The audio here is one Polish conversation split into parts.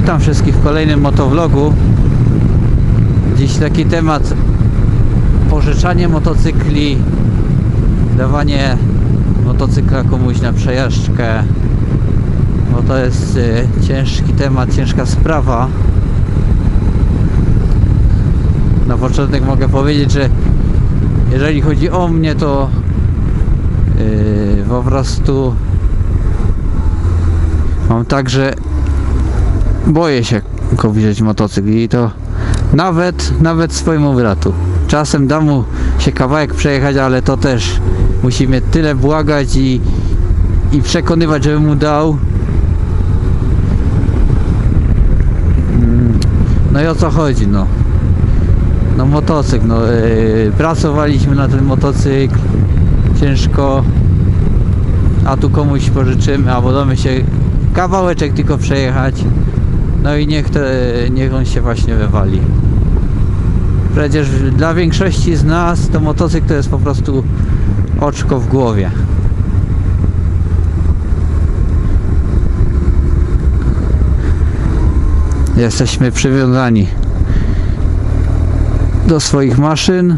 Witam wszystkich w kolejnym motovlogu. Dziś taki temat pożyczanie motocykli, dawanie motocykla komuś na przejażdżkę. Bo to jest y, ciężki temat, ciężka sprawa. Na początek mogę powiedzieć, że jeżeli chodzi o mnie, to yy, po prostu mam tak, że boję się go wziąć motocykl i to nawet, nawet swojemu bratu. Czasem da mu się kawałek przejechać, ale to też musi mnie tyle błagać i, i przekonywać, żeby mu dał. Mm, No i o co chodzi, no? No motocykl, no yy, pracowaliśmy na ten motocykl ciężko, a tu komuś pożyczymy, albo damy się kawałeczek tylko przejechać. No i niech, te, niech on się właśnie wywali. Przecież dla większości z nas to motocykl to jest po prostu oczko w głowie. Jesteśmy przywiązani do swoich maszyn.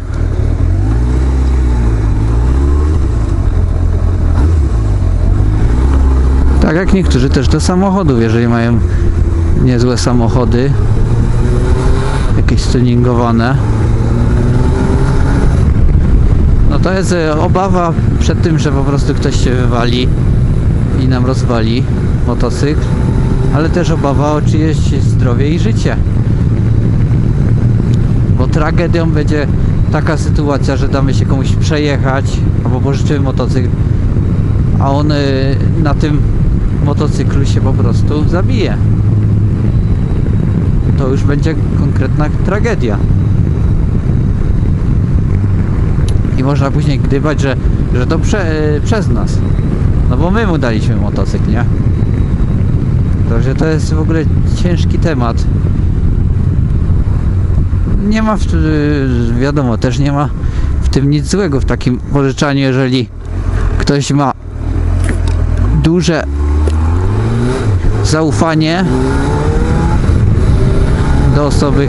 Tak jak niektórzy też do samochodów, jeżeli mają niezłe samochody, jakieś tuningowane. No to jest e, obawa przed tym, że po prostu ktoś się wywali i nam rozwali motocykl, ale też obawa o czyjeś zdrowie i życie. Bo tragedią będzie taka sytuacja, że damy się komuś przejechać albo pożyczymy motocykl, a on y, na tym motocyklu się po prostu zabije. Już będzie konkretna tragedia. I można później gdybać, że, że to prze, przez nas. No bo my mu daliśmy motocykl, nie? Także to jest w ogóle ciężki temat. Nie ma, w, wiadomo, też nie ma w tym nic złego w takim pożyczaniu, jeżeli ktoś ma duże zaufanie do osoby,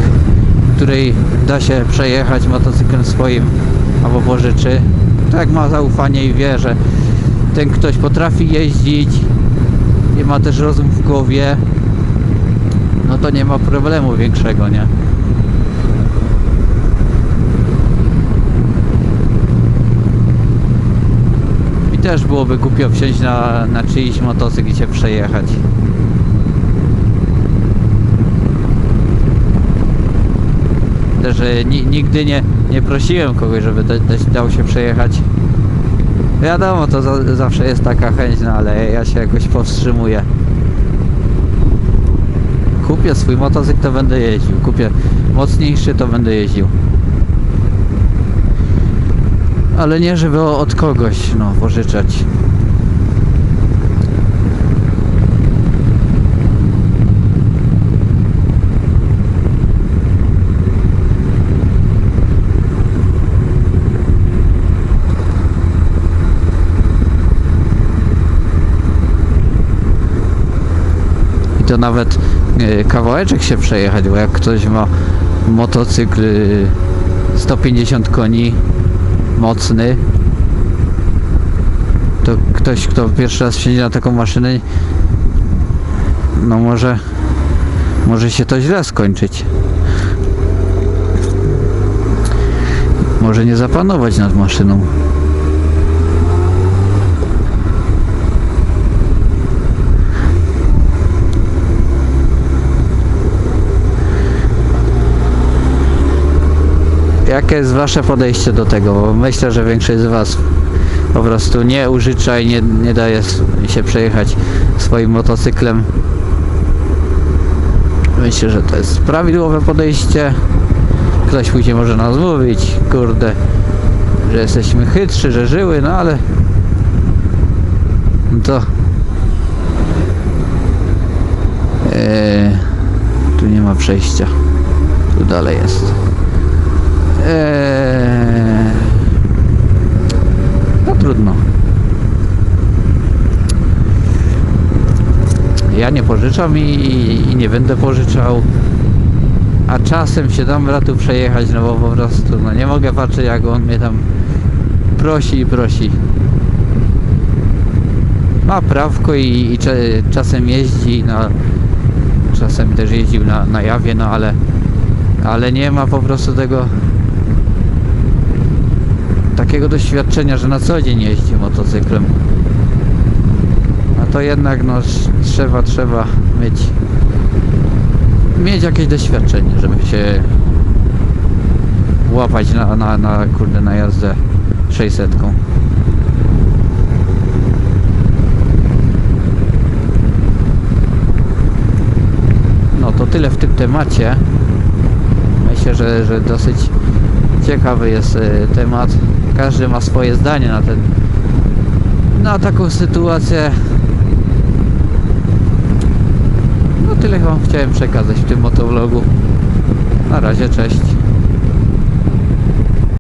której da się przejechać motocyklem swoim albo pożyczy. Tak ma zaufanie i wie, że ten ktoś potrafi jeździć i ma też rozum w głowie, no to nie ma problemu większego, nie? Mi też byłoby głupio wsiąść na, na czyjś motocykl i się przejechać. E, ni, nigdy nie, nie prosiłem kogoś, żeby da, da, dał się przejechać. Wiadomo, to za, zawsze jest taka chęć, no ale ja się jakoś powstrzymuję. Kupię swój motocykl, to będę jeździł. Kupię mocniejszy, to będę jeździł. Ale nie, żeby od kogoś, no, pożyczać. To nawet e, kawałeczek się przejechać, bo jak ktoś ma motocykl e, 150 koni mocny, to ktoś, kto pierwszy raz wsiądzie na taką maszynę, no może, może się to źle skończyć. Może nie zapanować nad maszyną. Jakie jest Wasze podejście do tego? Bo myślę, że większość z Was po prostu nie użycza i nie, nie daje się przejechać swoim motocyklem. Myślę, że to jest prawidłowe podejście. Ktoś później może nas mówić, kurde, że jesteśmy chytrzy, że żyły, no ale to eee, tu nie ma przejścia. Tu dalej jest. Eee, no trudno. ja nie pożyczam i, i nie będę pożyczał. A czasem się dam bratu przejechać, no bo po prostu no nie mogę patrzeć jak on mnie tam prosi i prosi. Ma prawko i, i czasem jeździ, no czasem też jeździł na, na jawie, no ale ale nie ma po prostu tego takiego doświadczenia, że na co dzień jeździ motocyklem. A to jednak no trzeba, trzeba mieć mieć jakieś doświadczenie, żeby się łapać na, na, na kurde na jazdę 600. No to tyle w tym temacie. Myślę, że, że dosyć ciekawy jest e, temat. Każdy ma swoje zdanie na ten na taką sytuację. No tyle wam chciałem przekazać w tym motovlogu. Na razie, cześć.